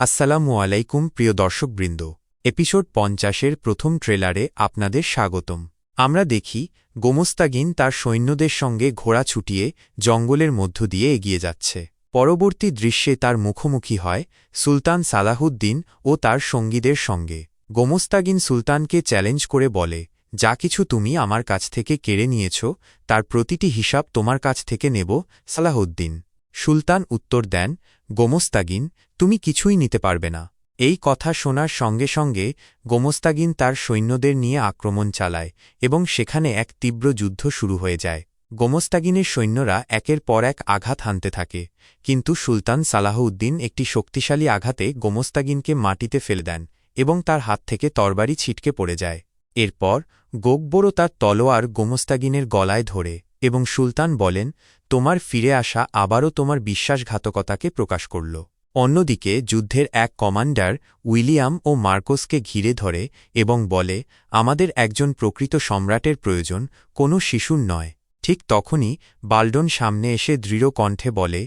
আসসালামু আলাইকুম, প্রিয় দর্শকবৃন্দ। এপিসোড পঞ্চাশের প্রথম ট্রেলারে আপনাদের স্বাগতম। আমরা দেখি, গোমস্তাগিন তার সৈন্যদের সঙ্গে ঘোড়া ছুটিয়ে জঙ্গলের মধ্য দিয়ে এগিয়ে যাচ্ছে। পরবর্তী দৃশ্যে তার মুখোমুখি হয় সুলতান সালাহুদ্দিন ও তার সঙ্গীদের সঙ্গে। গোমস্তাগিন সুলতানকে চ্যালেঞ্জ করে বলে, যা কিছু তুমি আমার কাছ থেকে কেড়ে নিয়েছ, তার প্রতিটি হিসাব তোমার কাছ থেকে নেব, সালাহুদ্দিন। সুলতান উত্তর দেন গোমস্তাগিন, তুমি কিছুই নিতে পারবে না। এই কথা শোনার সঙ্গে সঙ্গে গোমস্তাগিন তার সৈন্যদের নিয়ে আক্রমণ চালায় এবং সেখানে এক তীব্র যুদ্ধ শুরু হয়ে যায়। গোমস্তাগিনের সৈন্যরা একের পর এক আঘাত হানতে থাকে, কিন্তু সুলতান সালাহউদ্দিন একটি শক্তিশালী আঘাতে গোমস্তাগিনকে মাটিতে ফেলে দেন এবং তার হাত থেকে তরবারি ছিটকে পড়ে যায়। এরপর গোকবরও তার তলোয়ার গোমস্তাগিনের গলায় ধরে এবং সুলতান বলেন তোমার ফিরে আসা আবারও তোমার বিশ্বাসঘাতকতাকে প্রকাশ করল। অন্যদিকে যুদ্ধের এক কমান্ডার উইলিয়াম ও মার্কোসকে ঘিরে ধরে এবং বলে, আমাদের একজন প্রকৃত সম্রাটের প্রয়োজন, কোনো শিশুর নয়। ঠিক তখনই বাল্ডন সামনে এসে দৃঢ় কণ্ঠে বলে,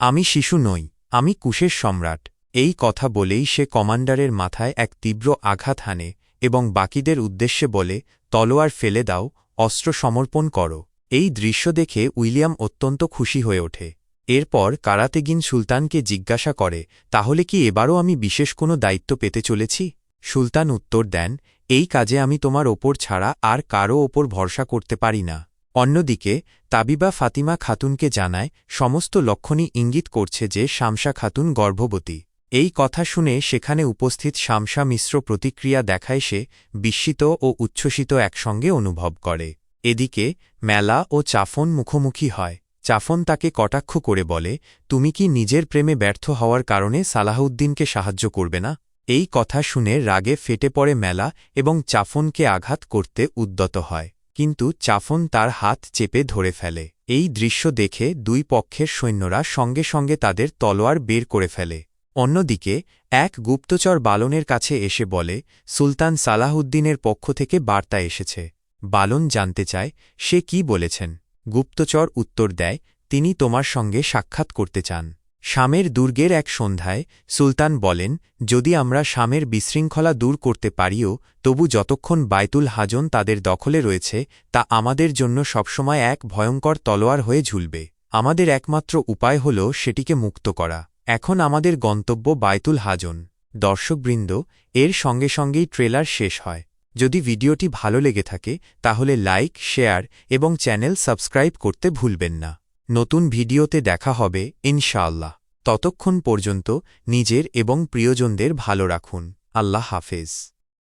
আমি শিশু নই, আমি কুশের সম্রাট। এই কথা বলেই সে কমান্ডারের মাথায় এক তীব্র আঘাত হানে এবং বাকিদের উদ্দেশ্যে বলে, তলোয়ার ফেলে দাও, অস্ত্র সমর্পণ করো। এই দৃশ্য দেখে উইলিয়াম অত্যন্ত খুশি হয়ে ওঠে। এরপর কারাতেগিন সুলতানকে জিজ্ঞাসা করে, তাহলে কি এবারও আমি বিশেষ কোনো দায়িত্ব পেতে চলেছি? সুলতান উত্তর দেন, এই কাজে আমি তোমার ওপর ছাড়া আর কারও ওপর ভরসা করতে পারি না। অন্যদিকে, তাবিবা ফাতিমা খাতুনকে জানায়, সমস্ত লক্ষণই ইঙ্গিত করছে যে শামসা খাতুন গর্ভবতী। এই কথা শুনে সেখানে উপস্থিত শামসা মিশ্র প্রতিক্রিয়া দেখায় সে বিস্মিত ও উচ্ছ্বসিত একসঙ্গে অনুভব করে। এদিকে মেলা ও চাফন মুখোমুখি হয়। চাফন তাকে কটাক্ষ করে বলে, তুমি কি নিজের প্রেমে ব্যর্থ হওয়ার কারণে সালাহউদ্দিনকে সাহায্য করবে না? এই কথা শুনে রাগে ফেটে পড়ে মেলা এবং চাফনকে আঘাত করতে উদ্যত হয়। কিন্তু চাফন তার হাত চেপে ধরে ফেলে। এই দৃশ্য দেখে দুই পক্ষের সৈন্যরা সঙ্গে সঙ্গে তাদের তলোয়ার বের করে ফেলে। অন্যদিকে, এক গুপ্তচর বালনের কাছে এসে বলে, সুলতান সালাহউদ্দিনের পক্ষ থেকে বার্তা এসেছে। বালন জানতে চায়, সে কি বলেছেন? গুপ্তচর উত্তর দেয়, তিনি তোমার সঙ্গে সাক্ষাৎ করতে চান। শামের দুর্গের এক সন্ধ্যায় সুলতান বলেন, যদি আমরা শামের বিশৃঙ্খলা দূর করতে পারিও, তবু যতক্ষণ বাইতুল হাজন তাদের দখলে রয়েছে, তা আমাদের জন্য সবসময় এক ভয়ঙ্কর তলোয়ার হয়ে ঝুলবে। আমাদের একমাত্র উপায় হল সেটিকে মুক্ত করা। এখন আমাদের গন্তব্য বাইতুল হাজন। দর্শকবৃন্দ, এর সঙ্গে সঙ্গেই ট্রেলার শেষ হয়। যদি ভিডিওটি ভালো লেগে থাকে, তাহলে লাইক, শেয়ার এবং চ্যানেল সাবস্ক্রাইব করতে ভুলবেন না। নতুন ভিডিওতে দেখা হবে, ইনশাআল্লাহ। ততক্ষণ পর্যন্ত নিজের এবং প্রিয়জনদের ভালো রাখুন। আল্লাহ হাফেজ।